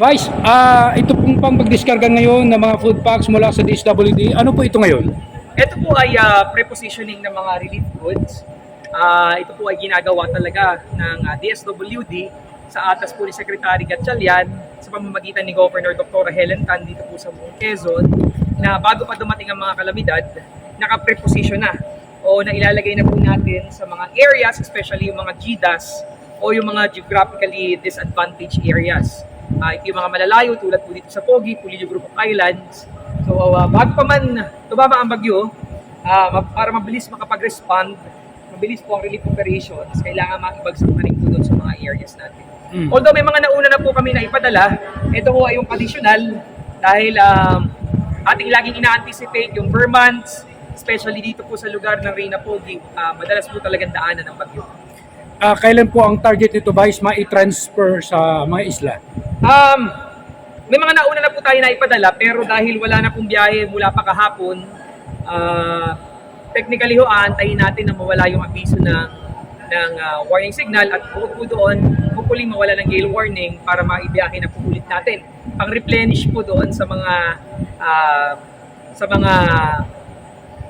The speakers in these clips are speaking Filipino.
Vice, ah ito pong pang pagdiskarga ngayon ng mga food packs mula sa DSWD. Ano po ito ngayon? Ito po ay ah, prepositioning ng mga relief goods. Ah, ito po ay ginagawa talaga ng ah, DSWD sa atas po ni Secretary Gatchalian sa pamamagitan ni Governor Dr. Helen Tan dito po sa buong Quezon na bago pa dumating ang mga kalamidad, naka-preposition na o na ilalagay na po natin sa mga areas, especially yung mga GDAS o yung mga geographically disadvantaged areas. Ah, ito yung mga malalayo tulad po dito sa Pogi, Pulilio Group of Islands. So ah, bago pa man tumama ang bagyo, ma- para mabilis makapag-respond, mabilis po ang relief operations, kailangan makibagsak na rin po doon sa mga areas natin. Mm. Although may mga nauna na po kami na ipadala, ito po ay yung additional dahil um, ating laging ina-anticipate yung Vermonts, especially dito po sa lugar ng Reyna Pogi, ah, madalas po talagang daanan ng bagyo. Ah, kailan po ang target nito, Vice, ma-transfer sa mga isla? Um, may mga nauna na po tayo na ipadala pero dahil wala na pong biyahe mula pa kahapon, ah, technically ho, aantayin natin na mawala yung abiso ng ng ah, warning signal at bukod po doon, hopefully mawala ng gale warning para maibiyahe na po ulit natin. Pang replenish po doon sa mga ah, sa mga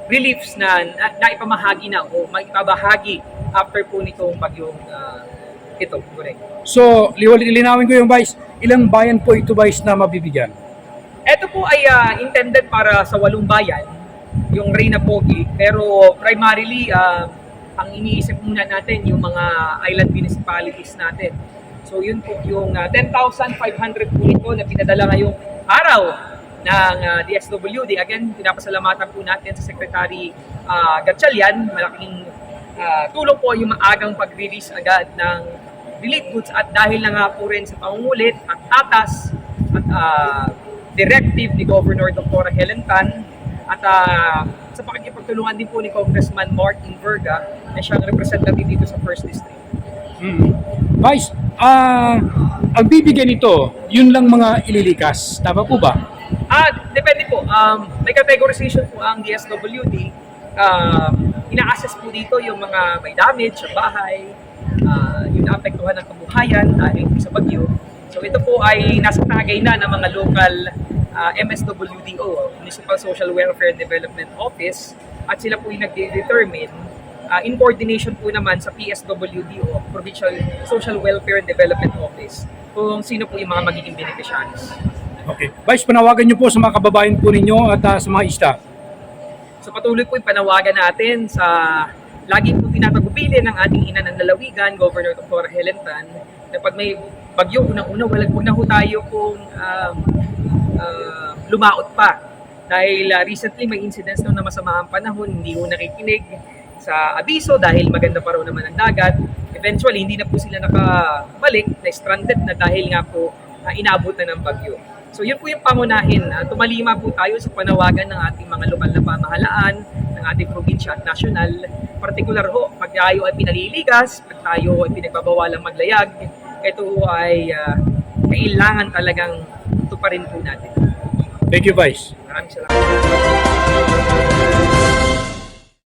reliefs na, na naipamahagi na o maipabahagi after po nitong bagyong ah, ito. Correct. So, linawin ko yung Vice, ilang bayan po ito, Vice, na mabibigyan? Ito po ay ah, intended para sa walong bayan, yung Reyna Pogi. Pero primarily, ah, ang iniisip muna natin yung mga island municipalities natin. So yun po yung ah, 10,500 po ito na pinadala ngayong araw ng ah, DSWD. Again, pinapasalamatan po natin sa Secretary uh, Gatchalian. Malaking ah, tulong po yung maagang pag-release agad ng relief goods at dahil na nga po rin sa pangungulit at atas at ah, directive ni Governor Dr. Helen Tan at ah, sa pakikipagtulungan din po ni Congressman Martin Verga na siyang representative dito sa First District. Mm. Vice, ah ang bibigyan nito, yun lang mga ililikas. Tama po ba? Ah, depende po. Um, may categorization po ang DSWD. Um, ina-assess po dito yung mga may damage sa bahay, ah, yung naapektuhan ng kabuhayan dahil sa bagyo. So ito po ay nasa tagay na ng mga local ah, MSWDO, Municipal Social Welfare Development Office, at sila po yung nag-determine ah, in coordination po naman sa PSWDO, Provincial Social Welfare Development Office, kung sino po yung mga magiging beneficiaries. Okay. Vice, panawagan niyo po sa mga kababayan po ninyo at ah, sa mga isla. So patuloy po panawagan natin sa lagi po tinatagubilin ng ating ina ng lalawigan, Governor Dr. Helen Tan, na pag may bagyo, unang-una, wala huwag na ho tayo kung um, uh, lumaot pa. Dahil uh, recently may incidents na masama ang panahon, hindi ho nakikinig sa abiso dahil maganda pa raw naman ang dagat. Eventually, hindi na po sila nakabalik, na stranded na dahil nga po uh, inabot na ng bagyo. So yun po yung pangunahin. Uh, tumalima po tayo sa panawagan ng ating mga lokal na pamahalaan, ng ating probinsya at nasyonal. Partikular ho, pag tayo ay pinaliligas, pag tayo ay pinagbabawalang maglayag, ito ay uh, kailangan talagang tuparin po natin. Thank you, Vice. Maraming salamat.